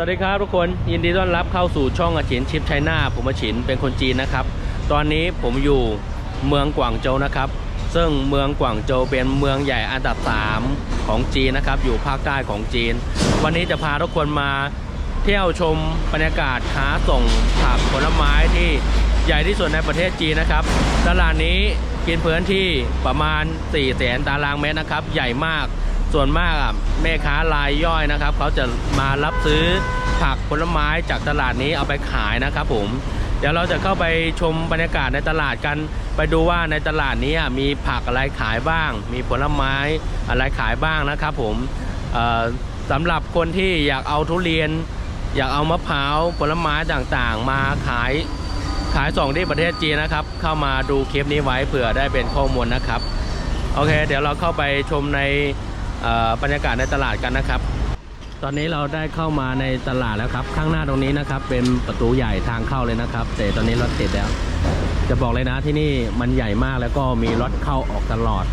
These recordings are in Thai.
วัสดีครับทุกคนยินดีต้อนรับเข้าสู่ช่องอาชินชิปไชน่าผมอาชินเป็นคนจีนนะครับ ตอนนี้ผมอยู่เมืองกวางโจวนะครับ ซึ่งเมืองกวางโจวเป็นเมืองใหญ่อันดับ 3 ของจีนนะครับ อยู่ภาคใต้ของจีน วันนี้จะพาทุกคนมาเที่ยวชมบรรยากาศค้าส่งผักผลไม้ที่ใหญ่ที่สุดในประเทศจีนนะครับ ตลาดนี้กินพื้นที่ประมาณ4แสนตารางเมตรนะครับ ใหญ่มาก ส่วนมากอะแม่ค้ารายย่อยนะครับเขาจะมารับซื้อผักผลไม้จากตลาดนี้เอาไปขายนะครับผมเดี๋ยวเราจะเข้าไปชมบรรยากาศในตลาดกัน ไปดูว่าในตลาดนี้มีผักอะไรขายบ้าง มีผลไม้อะไรขายบ้างนะครับผมสำหรับคนที่อยากเอาทุเรียน อยากเอามะพร้าวผลไม้ต่างๆ มาขายขายส่งที่ประเทศจีนนะครับ เข้ามาดูคลิปนี้ไว้เผื่อได้เป็นข้อมูลนะครับ โอเค เดี๋ยวเราเข้าไปชมใน บรรยากาศในตลาดกันนะครับ ตอนนี้เราได้เข้ามาในตลาดแล้วครับ ข้างหน้าตรงนี้นะครับ เป็นประตูใหญ่ทางเข้าเลยนะครับ แต่ตอนนี้รถติดแล้ว จะบอกเลยนะที่นี่มันใหญ่มากแล้วก็มีรถเข้าออกตลอด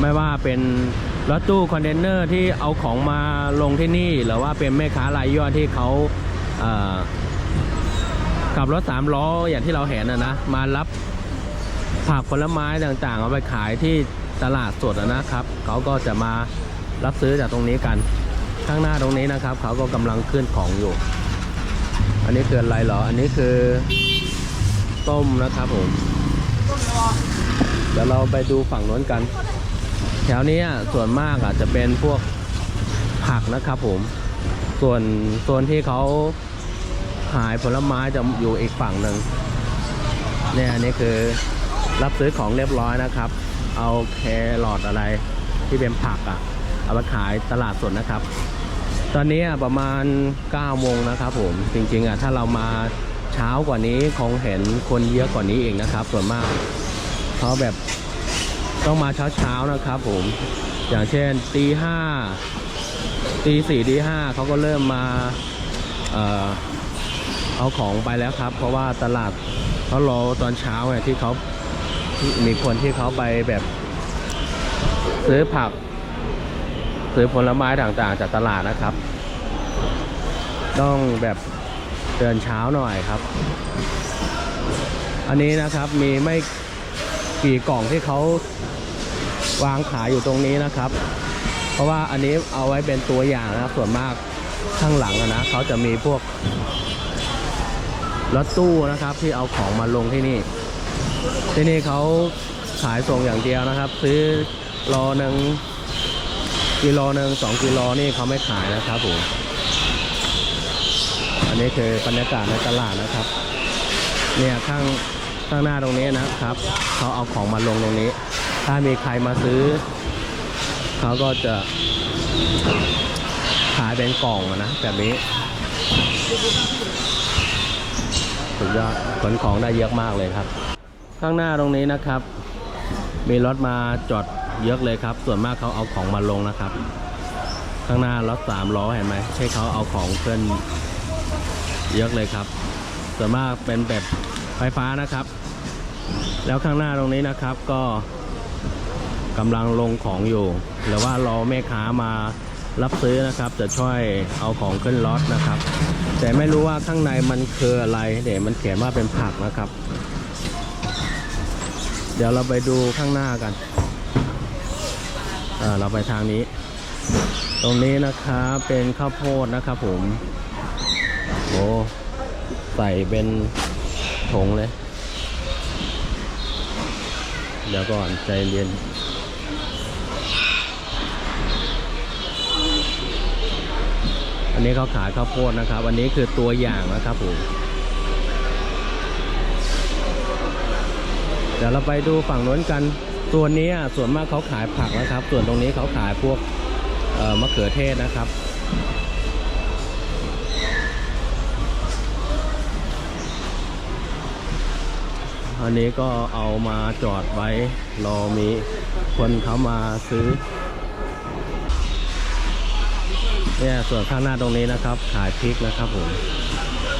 ไม่ว่าเป็นรถตู้คอนเทนเนอร์ที่เอาของมาลงที่นี่ หรือว่าเป็นแม่ค้ารายย่อยที่เขาขับรถสามล้ออย่างที่เราเห็นนะนะมารับผักผลไม้ต่างๆ เอาไปขายที่ ตลาดสดนะครับ เขาก็จะมารับซื้อจากตรงนี้กัน ข้างหน้าตรงนี้นะครับ เขาก็กำลังขึ้นของอยู่ อันนี้คืออะไรเหรอ อันนี้คือต้มนะครับผมเดี๋ยวเราไปดูฝั่งโน้นกัน แถวนี้ส่วนมากอะจะเป็นพวกผักนะครับผม ส่วนโซนที่เขาขายผลไม้จะอยู่อีกฝั่งหนึ่งเนี่ยอันนี้คือรับซื้อของเรียบร้อยนะครับ เอาแครอทอะไรที่เป็นผักอะ่ะ เอามาขายตลาดสดนะครับ ตอนนี้อะประมาณ9โมงนะครับผม จริง ๆอะถ้าเรามาเช้ากว่านี้คงเห็นคนเยอะกว่านี้เองนะครับ ส่วนมากเพราะแบบต้องมาเช้าๆนะครับผม อย่างเช่นตีห้าตีสี่ตีห้าเขาก็เริ่มมาเอ่อเอาของไปแล้วครับ เพราะว่าตลาดเขารอตอนเช้าไงที่เขา มีคนที่เขาไปแบบซื้อผัก ซื้อผลไม้ต่างๆ จากตลาดนะครับ ต้องแบบเดินเช้าหน่อยครับ อันนี้นะครับมีไม่กี่กล่องที่เขาวางขายอยู่ตรงนี้นะครับ เพราะว่าอันนี้เอาไว้เป็นตัวอย่างนะครับ ส่วนมากข้างหลังนะเขาจะมีพวกรถตู้นะครับที่เอาของมาลงที่นี่ ที่นี่เขาขายส่งอย่างเดียวนะครับ ซื้อโลหนึ่งกิโลหนึ่งสองกิโลนี่เขาไม่ขายนะครับผมอันนี้คือบรรยากาศในตลาดนะครับ เนี่ยข้างข้างหน้าตรงนี้นะครับเขาเอาของมาลงตรงนี้ ถ้ามีใครมาซื้อเขาก็จะขายเป็นกล่องนะแบบนี้สุดยอดขนของได้เยอะมากเลยครับ ข้างหน้าตรงนี้นะครับ มีรถมาจอดเยอะเลยครับ ส่วนมากเขาเอาของมาลงนะครับ ข้างหน้ารถสามล้อเห็นไหมใช่เขาเอาของขึ้นเยอะเลยครับ ส่วนมากเป็นแบบไฟฟ้านะครับ แล้วข้างหน้าตรงนี้นะครับก็กำลังลงของอยู่ หรือว่ารอแม่ค้ามารับซื้อนะครับ จะช่วยเอาของขึ้นรถนะครับ แต่ไม่รู้ว่าข้างในมันคืออะไรเดี๋ยวมันเขียนว่าเป็นผักนะครับ เดี๋ยวเราไปดูข้างหน้ากันอ่าเราไปทางนี้ ตรงนี้นะครับเป็นข้าวโพดนะครับผมโอ้ใส่เป็นถงเลย เดี๋ยวก่อนใจเย็นอันนี้เขาขายข้าวโพดนะครับ อันนี้คือตัวอย่างนะครับผม เดี๋ยวเราไปดูฝั่งโน้นกันส่วนนี้อะส่วนมากเขาขายผักนะครับ ส่วนตรงนี้เขาขายพวกมะเขือเทศนะครับ อันนี้ก็เอามาจอดไว้รอมีคนเขามาซื้อเนี่ยส่วนข้างหน้าตรงนี้นะครับ ขายพริกนะครับผม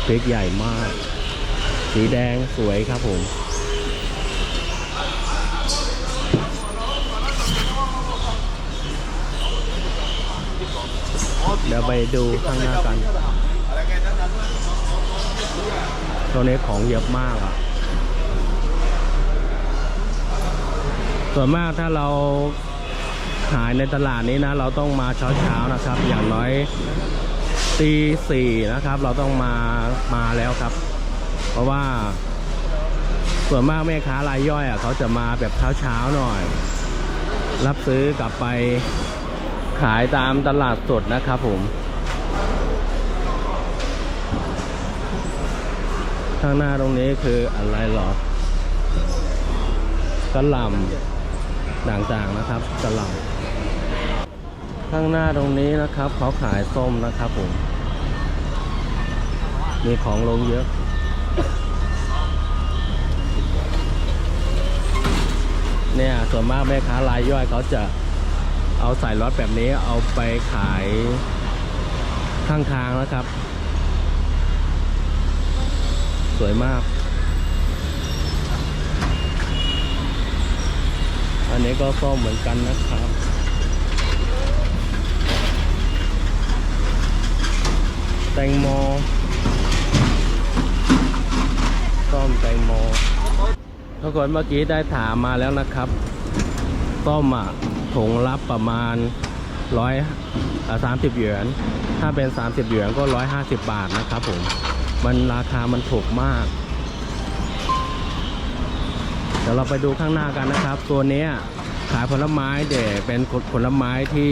พริกใหญ่มาก สีแดงสวยครับผม เดี๋ยว ไปดูข้างหน้ากันตัวนี้ของเยอะมากอะ ส่วนมากถ้าเราขายในตลาดนี้นะ เราต้องมาเช้าๆนะครับ อย่างน้อยตีสี่นะครับ เราต้องมามาแล้วครับ เพราะว่า ส่วนมากแม่ค้ารายย่อยอะเขาจะมาแบบเช้าๆหน่อย รับซื้อกลับไป ขายตามตลาดสดนะครับผม ข้างหน้าตรงนี้คืออะไรหรอกระหล่ำต่างๆนะครับกระหล่ำข้างหน้าตรงนี้นะครับเขาขายส้มนะครับผม มีของลงเยอะเนี่ยส่วนมากแม่ค้ารายย่อยเขาจะ เอาใส่รถแบบนี้เอาไปขายข้างทางนะครับ สวยมาก อันนี้ก็ส้มเหมือนกันนะครับแตงโมส้มแตงโมทุกคนเมื่อกี้ได้ถามมาแล้วนะครับต้มอะ ถุงรับประมาณร้อยสามสิบหยวน ถ้าเป็น 30 หยวนก็ร้อยห้าสิบบาทนะครับผม มันราคามันถูกมาก เดี๋ยวเราไปดูข้างหน้ากันนะครับ ตัวเนี้ยขายผลไม้เด่เป็นผลไม้ที่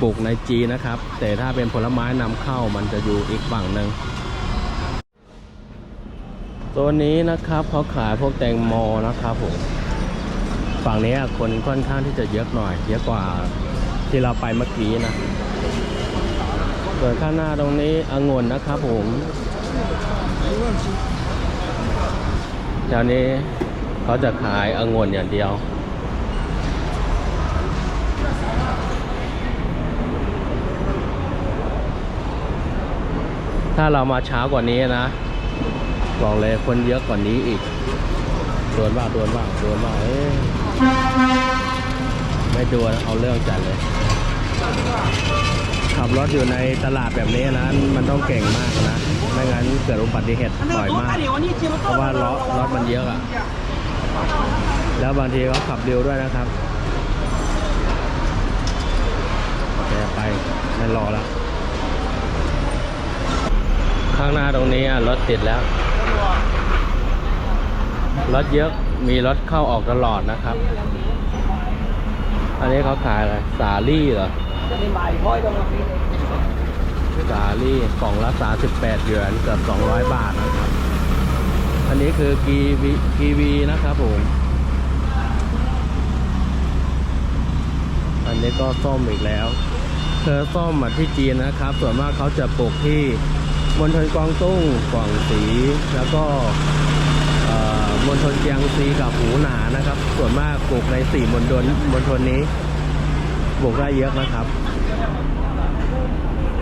ปลูกในจีนนะครับ แต่ถ้าเป็นผลไม้นำเข้ามันจะอยู่อีกฝั่งหนึ่งตัวนี้นะครับเขาขายพวกแตงโมนะครับผม ฝั่งนี้คนค่อนข้างที่จะเยอะหน่อย เยอะกว่าที่เราไปเมื่อกี้นะส่วนข้างหน้าตรงนี้องุ่นนะครับผมแถวนี้เขาจะขายองุ่นอย่างเดียวถ้าเรามาเช้ากว่านี้นะบอกเลยคนเยอะกว่านี้อีกดวนบ้างดวนบ้างดวนบ้าเอ้ ไม่ดวนเอาเรื่องจัดเลย ขับรถอยู่ในตลาดแบบนี้นะ มันต้องเก่งมากนะ ไม่งั้นเกิดอุบัติเหตุบ่อยมาก เพราะว่ารถรถมันเยอะอะ แล้วบางทีเขาขับเร็วด้วยนะครับแกไปไม่รอแล้ว ข้างหน้าตรงนี้รถติดแล้ว รถเยอะ มีรถเข้าออกตลอดนะครับ อันนี้เขาขายอะไร สาลี่เหรอสาลี่กล่องละ38หยวนเกือบ200 บาทนะครับ อันนี้คือกีวีกีวีนะครับผม อันนี้ก็ส้มอีกแล้วคือส้มอะที่จีนนะครับ ส่วนมากเขาจะปลูกที่มณฑลกวางตุ้งกวางสีแล้วก็ มณฑลเจียงซีกับหูหนานะครับ ส่วนมากปลูกในสี่มณฑลมณฑลนี้ปลูกได้เยอะนะครับ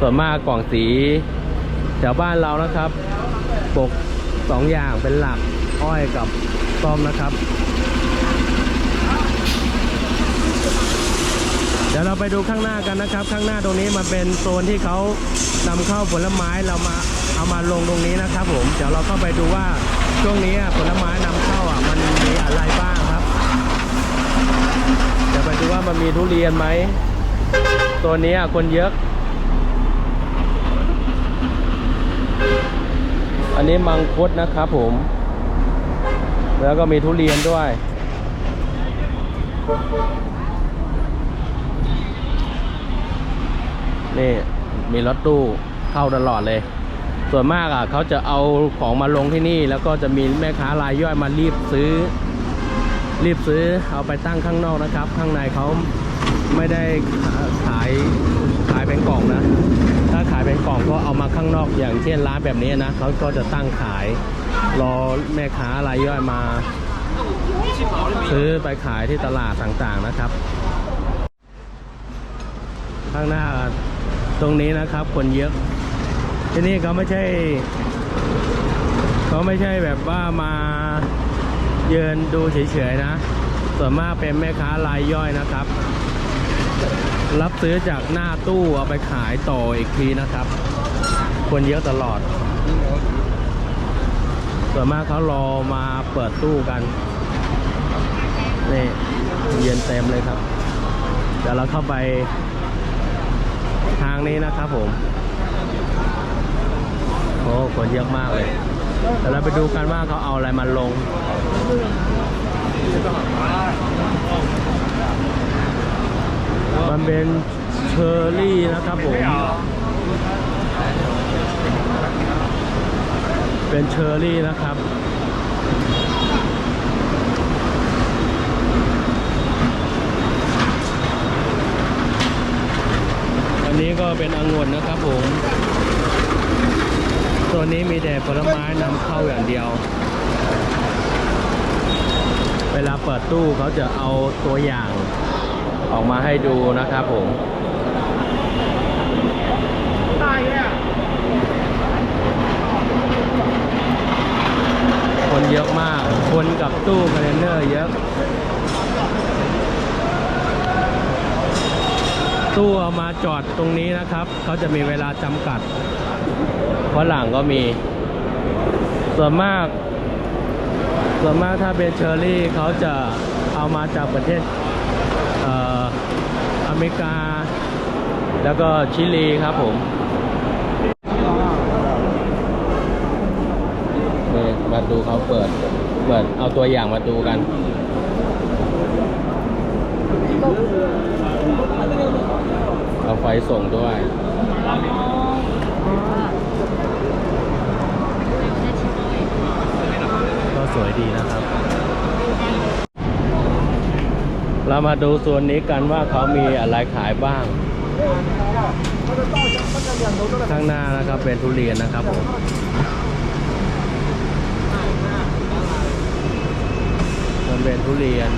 ส่วนมากกวางสีแถวบ้านเรานะครับปลูกสองอย่างเป็นหลักอ้อยกับส้มนะครับ เดี๋ยวเราไปดูข้างหน้ากันนะครับ ข้างหน้าตรงนี้มันเป็นโซนที่เขานำเข้าผลไม้เรามาเอามาลงตรงนี้นะครับ ผมเดี๋ยวเราเข้าไปดูว่า ช่วงนี้ผลไม้นำเข้าอะมันมีอะไรบ้างครับเดี๋ยวไปดูว่ามันมีทุเรียนไหม ตัวนี้คนเยอะ อันนี้มังคุดนะครับผม แล้วก็มีทุเรียนด้วย นี่ มีรถตู้เข้าตลอดเลย ส่วนมากอะเขาจะเอาของมาลงที่นี่ แล้วก็จะมีแม่ค้ารายย่อยมารีบซื้อ รีบซื้อเอาไปตั้งข้างนอกนะครับ ข้างในเขาไม่ได้ขายขายเป็นกล่องนะ ถ้าขายเป็นกล่องก็เอามาข้างนอกอย่างเช่นร้านแบบนี้นะเขาก็จะตั้งขายรอแม่ค้ารายย่อยมา ซื้อไปขายที่ตลาดต่างๆนะครับ ข้างหน้าตรงนี้นะครับคนเยอะ ที่นี่เขาไม่ใช่ เขาไม่ใช่แบบว่ามาเยืนดูเฉยๆนะ ส่วนมากเป็นแม่ค้ารายย่อยนะครับ รับซื้อจากหน้าตู้เอาไปขายต่ออีกทีนะครับ คนเยอะตลอด ส่วนมากเขารอมาเปิดตู้กัน นี่เย็นเต็มเลยครับ เดี๋ยวเราเข้าไปทางนี้นะครับผม คนเยอะมากเลยเดี๋ยวเราไปดูกันว่าเขาเอาอะไรมาลงมันเป็นเชอร์รี่นะครับผม เป็นเชอร์รี่นะครับ อันนี้ก็เป็นองุ่นนะครับผม ตัวนี้มีแต่ผลไม้นำเข้าอย่างเดียว เวลาเปิดตู้เขาจะเอาตัวอย่างออกมาให้ดูนะครับผมคนเยอะมาก คนกับตู้คอนเทนเนอร์เยอะ ตู้เอามาจอดตรงนี้นะครับ เขาจะมีเวลาจำกัด ฝรั่งก็มี ส่วนมาก ส่วนมากถ้าเป็นเชอร์รี่เขาจะเอามาจากประเทศเอ่ออเมริกา แล้วก็ชิลีครับผมนี่มาดูเขาเปิด เปิดเอาตัวอย่างมาดูกันเอาไฟส่งด้วย ก็สวยดีนะครับ เรามาดูส่วนนี้กันว่าเขามีอะไรขายบ้าง ข้างหน้านะครับเป็นทุเรียนนะครับผมมันเป็นทุเรียน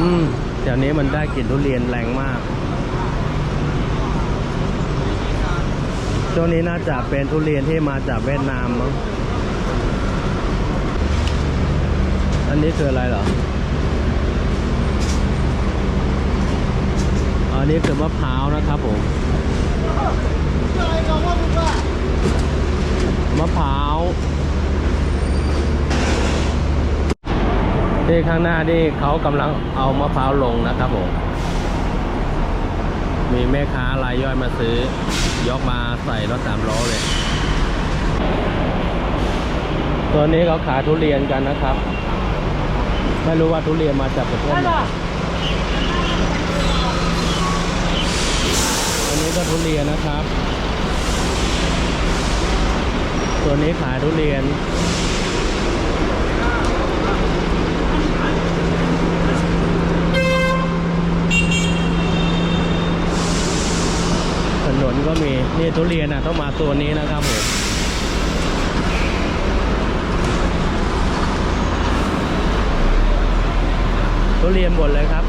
อืม แถวนี้มันได้กลิ่นทุเรียนแรงมาก ช่วงนี้น่าจะเป็นทุเรียนที่มาจากเวียดนามมั้ง อันนี้คืออะไรเหรอ อันนี้คือมะพร้าวนะครับผม มะพร้าว ที่ข้างหน้านี่เขากำลังเอามะพร้าวลงนะครับผม มีแม่ค้ารายย่อยมาซื้อ ยกมาใส่รถสามล้อเลยตัวนี้เขาขายทุเรียนกันนะครับ ไม่รู้ว่าทุเรียนมาจากประเทศไหนอันนี้ก็ทุเรียนนะครับ ตัวนี้ขายทุเรียน ถนน ก็มีนี่ทุเรียนอะต้องมาตัวนี้นะครับผมทุเรียนหมดเลยครับ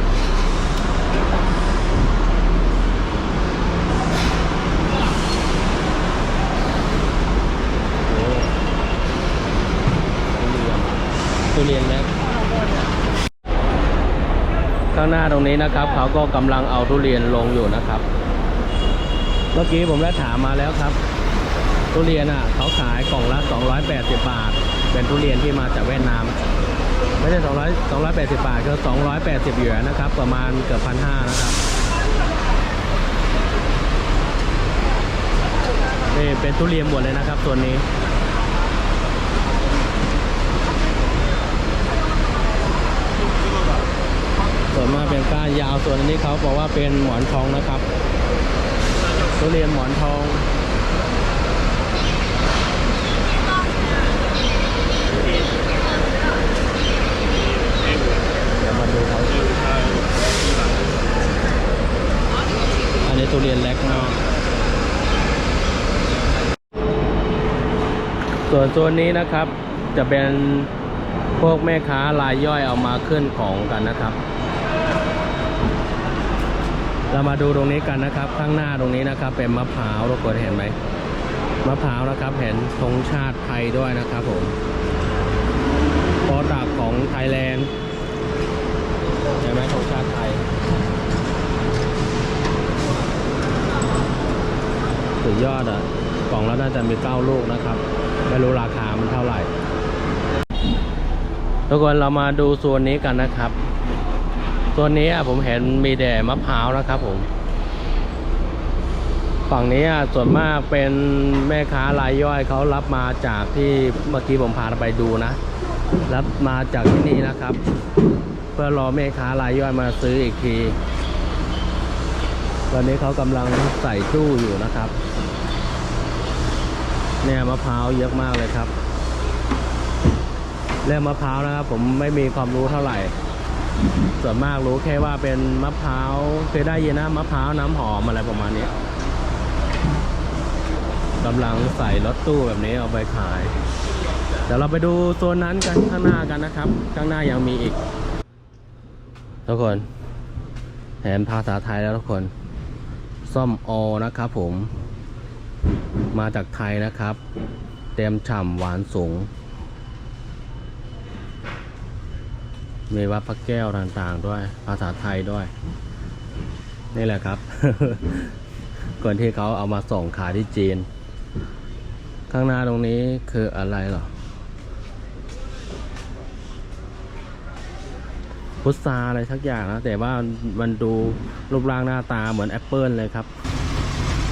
โอ้ทุเรียนทุเรียนะข้างหน้าตรงนี้นะครับ เขาก็กำลังเอาทุเรียนลงอยู่นะครับ มื่อกี้ผมได้ถามมาแล้วครับ ทุเรียนอะเขาขายกล่องละ 280 บาท เป็นทุเรียนที่มาจากเวียดนาม ไม่ใช่200 280 บาทคือ280หยวนนะครับ ประมาณเกือบพันห้านะครับนี่เป็นทุเรียนหมดเลยนะครับตัวนี้ส่วนมากเป็นก้านยาวส่วนนี้เขาบอกว่าเป็นหมอนทองนะครับ ทุเรียนหมอนทองเดี๋ยวมาดูเขาอันนี้ทุเรียนเล็กมากส่วนโซนนี้นะครับจะเป็นพวกแม่ค้ารายย่อยเอามาขึ้นของกันนะครับ เรามาดูตรงนี้กันนะครับ ข้างหน้าตรงนี้นะครับ เป็นมะพร้าวเรากดเห็นไหมมะพร้าวนะครับ เห็นธงชาติไทยด้วยนะครับผมโปรดักของไทยแลนด์เห็นไหมธงชาติไทยสุดยอดอะกล่องแล้วน่าจะมีเก้าลูกนะครับ ไม่รู้ราคามันเท่าไหร่ทุกคนเรามาดูส่วนนี้กันนะครับ ส่วนี้ผมเห็นมีแต่มะพร้าวนะครับผม ฝั่งนี้ส่วนมากเป็นแม่ค้ารายย่อยเขารับมาจากที่เมื่อกี้ผมพาไปดูนะ รับมาจากที่นี่นะครับ เพื่อรอแม่ค้ารายย่อยมาซื้ออีกทีตอนนี้เขากำลังใส่ตู้อยู่นะครับ เนี่ยมะพร้าวเยอะมากเลยครับเรื่องมะพร้าวนะครับ ผมไม่มีความรู้เท่าไหร่ ส่วนมากรู้แค่ว่าเป็นมะพร้าวเคยได้ยินนะมะพร้าวน้ำหอมอะไรประมาณนี้กำลังใส่รถตู้แบบนี้เอาไปขาย เดี๋ยวเราไปดูโซนนั้นกันข้างหน้ากันนะครับ ข้างหน้ายังมีอีก ทุกคนเห็นภาษาไทยแล้วทุกคนส้มโอนะครับผม มาจากไทยนะครับ เต็มฉ่ำหวานสูง มีวัดพระแก้วต่างๆ ด้วย ภาษาไทยด้วย นี่แหละครับคนที่เขาเอามาส่งขายที่จีน ข้างหน้าตรงนี้คืออะไรหรอ พุทราอะไรสักอย่างนะ แต่ว่ามันดูรูปร่างหน้าตาเหมือนแอปเปิลเลยครับ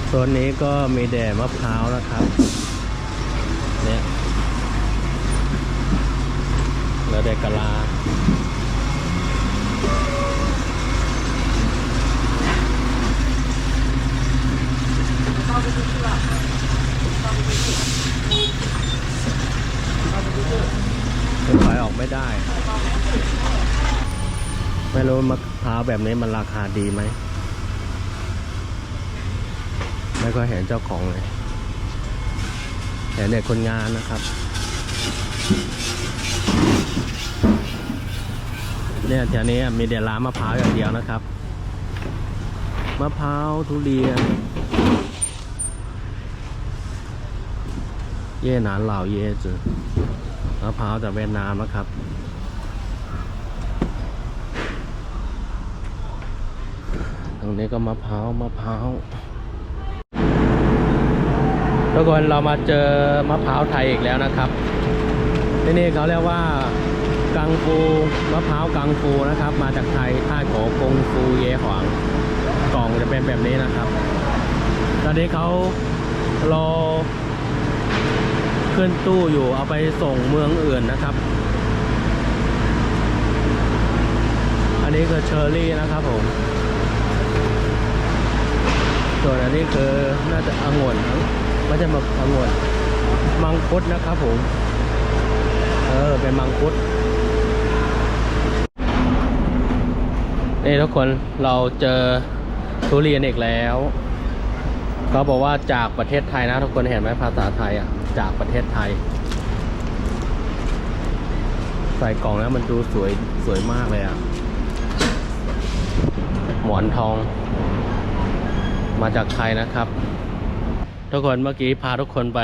โซนนี้ก็มีแด่มะพร้าวนะครับ เนี่ยแล้วแดกกะลา ถอยออกไม่ได้ ไม่ รู้มะพร้าวแบบนี้มันราคาดีไหม ไม่ก็เห็นเจ้าของเลยเห็นเด็กคนงานนะครับ เนี่ยแถวนี้มีเดียร้านมะพร้าวอย่างเดียวนะครับ มะพร้าวทุเรียน เย่หนานเหล่าเย่จือมะพร้าวจากเวียดนามนะครับ ตร งนี้ก็มะพร้าวมะพร้าวทุกคนเรามาเจอมะพร้าวไทยอีกแล้วนะครับ ที่นี่เขาเรียกว่ากังฟูมะพร้าวกังฟูนะครับ มาจากไทยท่าโขกงฟูเยหวางกล่องจะเป็นแบบนี้นะครับ ตอนนี้เขารอขึ้นตู้อยู่เอาไปส่งเมืองอื่นนะครับ อันนี้คือเชอร์รี่นะครับผม ส่วนอันนี้คือน่าจะองุ่นมั้งไม่ใช่มาองุ่นมังคุดนะครับผมเออเป็นมังคุดนี่ทุกคนเราเจอทุเรียนอีกแล้วเขาบอกว่าจากประเทศไทยนะทุกคนเห็นไหมภาษาไทยอะจากประเทศไทย ใส่กล่องแล้วมันดูสวยสวยมากเลยอะหมอนทอง มาจากไทยนะครับ ทุกคนเมื่อกี้พาทุกคนไป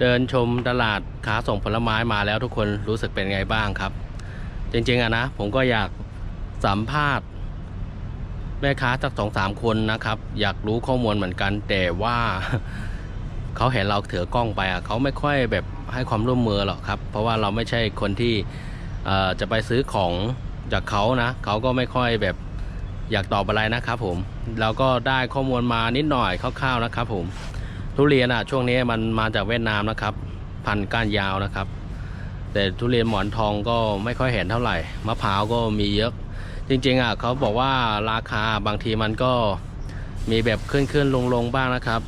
เดินชมตลาดขาส่งผลไม้มาแล้วทุกคนรู้สึกเป็นไงบ้างครับ จริงๆอะนะ ผมก็อยากสัมภาษณ์แม่ค้าสักสองสามคนนะครับ อยากรู้ข้อมูลเหมือนกัน แต่ว่าเขาเห็นเราถือกล้องไปอะเขาไม่ค่อยแบบให้ความร่วมมือหรอกครับ เพราะว่าเราไม่ใช่คนที่จะไปซื้อของจากเขานะเขาก็ไม่ค่อยแบบ อยากตอบอะไรนะครับผมเราก็ได้ข้อมูลมานิดหน่อยคร่าวๆนะครับผมทุเรียนอะช่วงนี้มันมาจากเวียดนามนะครับ พันก้านยาวนะครับ แต่ทุเรียนหมอนทองก็ไม่ค่อยเห็นเท่าไหร่มะพร้าวก็มีเยอะ จริงๆอะเขาบอกว่าราคาบางทีมันก็มีแบบขึ้นขึ้นลงลงๆบ้างนะครับ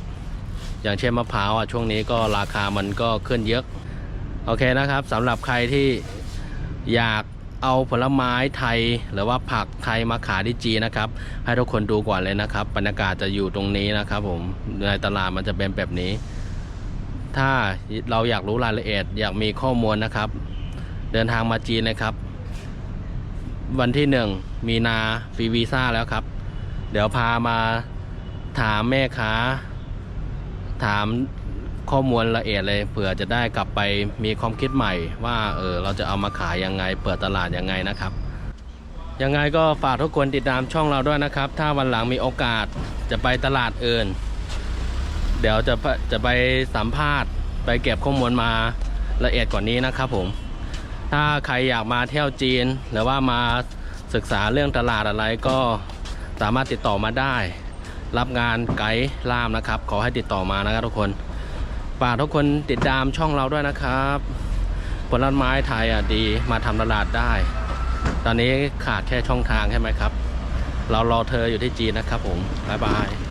อย่างเช่นมะพร้าวอะช่วงนี้ก็ราคามันก็ขึ้นเยอะ โอเคนะครับสำหรับใครที่อยาก เอาผลไม้ไทยหรือว่าผักไทยมาขายที่จีนนะครับ ให้ทุกคนดูก่อนเลยนะครับ บรรยากาศจะอยู่ตรงนี้นะครับผมในตลาดมันจะเป็นแบบนี้ ถ้าเราอยากรู้รายละเอียด อยากมีข้อมูลนะครับ เดินทางมาจีนนะครับ วันที่หนึ่งมีนาฟรีวีซ่าแล้วครับ เดี๋ยวพามาถามแม่ค้า ถาม ข้อมูลละเอียดเลยเผื่อจะได้กลับไปมีความคิดใหม่ ว่าเออเราจะเอามาขายยังไง เปิดตลาดยังไงนะครับ ยังไงก็ฝากทุกคนติดตามช่องเราด้วยนะครับ ถ้าวันหลังมีโอกาสจะไปตลาดอื่น เดี๋ยวจะไปจะไปสัมภาษณ์ไปเก็บข้อมูลมาละเอียดกว่านี้นะครับผม ถ้าใครอยากมาเที่ยวจีน หรือว่ามาศึกษาเรื่องตลาดอะไรก็สามารถติดต่อมาได้ รับงานไกด์ล่ามนะครับ ขอให้ติดต่อมานะครับทุกคน ฝากทุกคนติดตามช่องเราด้วยนะครับผลไม้ไทยอะดีมาทำตลาดได้ ตอนนี้ขาดแค่ช่องทางใช่ไหมครับ เรารอเธออยู่ที่จีนนะครับผม บ๊ายบาย